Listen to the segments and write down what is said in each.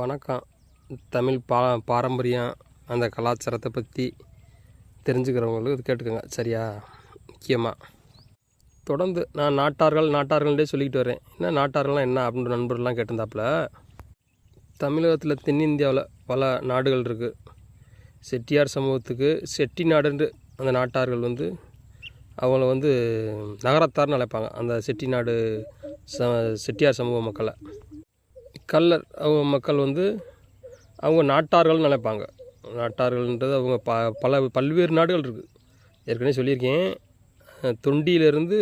வணக்கம். தமிழ் பா பாரம்பரியம் அந்த கலாச்சாரத்தை பற்றி தெரிஞ்சுக்கிறவங்களுக்கு இது கேட்டுக்கோங்க. சரியா? முக்கியமாக தொடர்ந்து நான் நாட்டார்கள் நாட்டார்கள்டே சொல்லிக்கிட்டு வரேன். என்ன நாட்டார்கள்லாம் என்ன அப்படின்ற நண்பர்கள்லாம் கேட்டிருந்தாப்புல? தமிழகத்தில் தென்னிந்தியாவில் பல நாடுகள் இருக்குது செட்டியார் சமூகத்துக்கு செட்டி நாடுன்று அந்த நாட்டார்கள் வந்து அவங்கள வந்து நகரத்தார்னு அழைப்பாங்க. அந்த செட்டி நாடு ச செட்டியார் சமூக மக்களை. கல்லர் அவங்க மக்கள் வந்து அவங்க நாட்டார்கள்னு நினைப்பாங்க. நாட்டார்கள்ன்றது அவங்க ப பல பல்வேறு நாடுகள் இருக்குது ஏற்கனவே சொல்லியிருக்கேன். தொண்டியிலேருந்து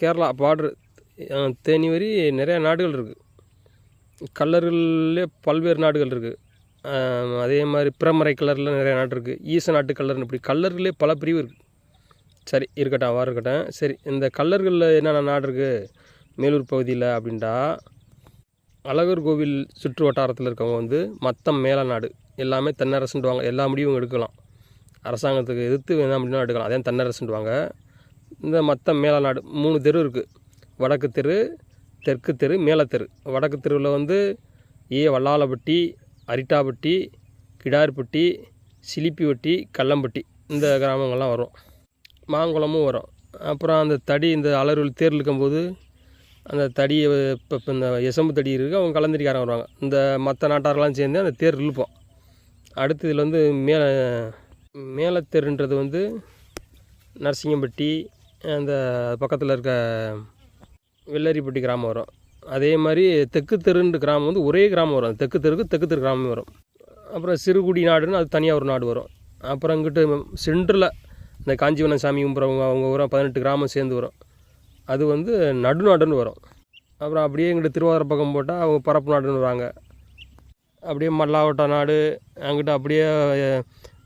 கேரளா பார்டர் தேனி வரி நிறையா நாடுகள் இருக்குது கல்லர்கள்லே பல்வேறு நாடுகள் இருக்குது அதே மாதிரி பிரமரை கலரில் நிறைய நாடு இருக்குது ஈச நாட்டு கல்லர்னு இப்படி கல்லர்களே பல பிரிவு இருக்குது சரி இருக்கட்டும் வர இருக்கட்டும். சரி இந்த கல்லர்களில் என்னென்ன நாடு இருக்குது மேலூர் பகுதியில் அப்படின்ட்டா அழகர் கோவில் சுற்று வட்டாரத்தில் இருக்கவங்க வந்து மத்தம் மேல நாடு. எல்லாமே தன்னரசுண்டுவாங்க எல்லா முடிவும் எடுக்கலாம். அரசாங்கத்துக்கு எதிர்த்து என்ன முடியும் எடுக்கலாம். அதே தன்னரசுண்டுவாங்க இந்த மத்தம் மேல நாடு மூணு தெரு இருக்குது வடக்கு தெரு தெற்கு தெரு மேல தெரு. வடக்கு தெருவில் வந்து ஏ. வல்லாலப்பட்டி அரிட்டாப்பட்டி கிடார்பட்டி சிலிப்பிவட்டி கல்லம்பட்டி இந்த கிராமங்கள்லாம் வரும். மாங்குளமும் வரும். அப்புறம் அந்த தடி இந்த அலறுவில் தேர் இழுக்கும்போது அந்த தடியை இப்போ இப்போ இந்த எசம்பு தடி இருக்குது அவங்க கலந்தடிக்காரங்க வருவாங்க. இந்த மற்ற நாட்டாரெலாம் சேர்ந்து அந்த தேர் இழுப்போம். அடுத்து இதில் வந்து மேலே மேலத்தெருன்றது வந்து நரசிங்கம்பட்டி அந்த பக்கத்தில் இருக்க வெள்ளரிப்பட்டி கிராமம் வரும். அதே மாதிரி தெற்கு தெருன்ற கிராமம் வந்து ஒரே கிராமம் வரும். அந்த தெற்கு தெருக்கு தெற்கு தெரு கிராமமே வரும். அப்புறம் சிறுகுடி நாடுன்னு அது தனியாக ஒரு நாடு வரும். அப்புறம் இங்கிட்டு சென்ட்ரில் இந்த காஞ்சிவனம் சாமி கும்புறவங்க அவங்க வரும் பதினெட்டு கிராமம் சேர்ந்து வரும். அது வந்து நடுநாடுன்னு வரும். அப்புறம் அப்படியே இங்கிட்டு திருவாரூர் பக்கம் போட்டால் அவங்க பரப்பு நாடுன்னு வராங்க. அப்படியே மல்லாவட்ட நாடு அங்கிட்ட அப்படியே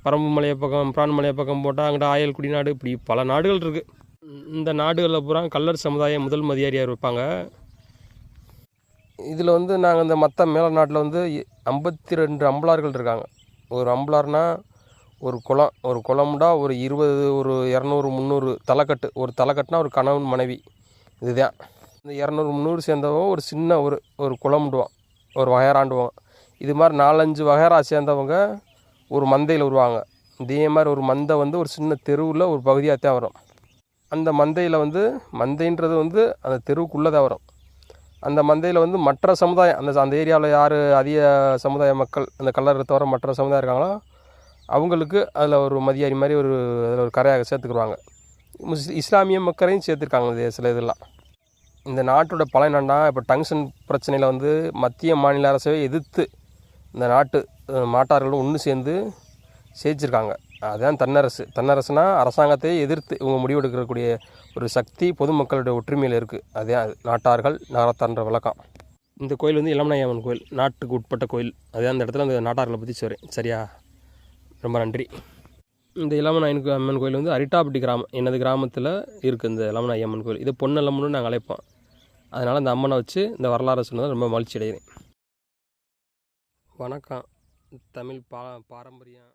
பரம்பு மலைய பக்கம் பிரான் பக்கம் போட்டால் அங்கிட்ட ஆயல்குடி நாடு இப்படி பல நாடுகள் இருக்குது இந்த நாடுகளில் பூரா கல்லர் சமுதாயம் முதல் மதியாரியார் இருப்பாங்க. இதில் வந்து நாங்கள் இந்த மற்ற மேல நாட்டில் வந்து ஐம்பத்தி ரெண்டு அம்பலார்கள் இருக்காங்க. ஒரு அம்பலார்னால் ஒரு குளம் ஒரு குளம்டா ஒரு இருபது ஒரு இரநூறு முந்நூறு தலைக்கட்டு. ஒரு தலைக்கட்டுனா ஒரு கணவன் மனைவி. இதுதான். இந்த இரநூறு முந்நூறு சேர்ந்தவங்க ஒரு சின்ன ஒரு ஒரு குளம்டுவான். ஒரு வகையறாண்டுவோம் இது மாதிரி நாலஞ்சு வகையரா சேர்ந்தவங்க ஒரு மந்தையில் வருவாங்க இதே மாதிரி ஒரு மந்தை வந்து ஒரு சின்ன தெருவில் ஒரு பகுதியாக தான் வரும். அந்த மந்தையில் வந்து மந்தைன்றது வந்து அந்த தெருவுக்குள்ளே தான் வரும். அந்த மந்தையில் வந்து மற்ற சமுதாயம் அந்த அந்த ஏரியாவில் யார் அதிக சமுதாய மக்கள் அந்த கல்லறை தவிர மற்ற சமுதாயம் இருக்காங்களோ? அவங்களுக்கு அதில் ஒரு மதியாரி மாதிரி ஒரு அதில் ஒரு கரையாக சேர்த்துக்குருவாங்க முஸ் இஸ்லாமிய மக்களையும் சேர்த்துருக்காங்க இது சில இதெல்லாம். இந்த நாட்டோட பலன் என்னன்னா இப்போ டங்ஷன் பிரச்சனையில் வந்து மத்திய மாநில அரசை எதிர்த்து இந்த நாட்டு மாட்டார்களும் ஒன்று சேர்ந்து ஜெயிச்சிருக்காங்க அதுதான் தன்னரசு. தன்னரசுனா அரசாங்கத்தை எதிர்த்து இவங்க முடிவெடுக்கக்கூடிய ஒரு சக்தி பொதுமக்களுடைய ஒற்றுமையில் இருக்குது அதே அது நாட்டார்கள் நகரத்தான்ற விளக்கம் இந்த கோயில் வந்து இளமநாயம்மன் கோயில் நாட்டுக்கு உட்பட்ட கோயில். அதே அந்த இடத்துல அந்த நாட்டார்களை பற்றி சொல்கிறேன் சரியா? ரொம்ப நன்றி. இந்த இளமநாயன் அம்மன் கோயில் வந்து அரிட்டாப்பட்டி கிராமம். எனது கிராமத்தில் இருக்குது இந்த இளமநாயி அம்மன் கோயில். இது பொன்னல்லம்மன்னு நாங்கள் அழைப்போம். அதனால் இந்த அம்மனை வச்சு இந்த வரலாறு சொன்னதை ரொம்ப மகிழ்ச்சி அடைகிறேன். வணக்கம். தமிழ் பா பாரம்பரியம்.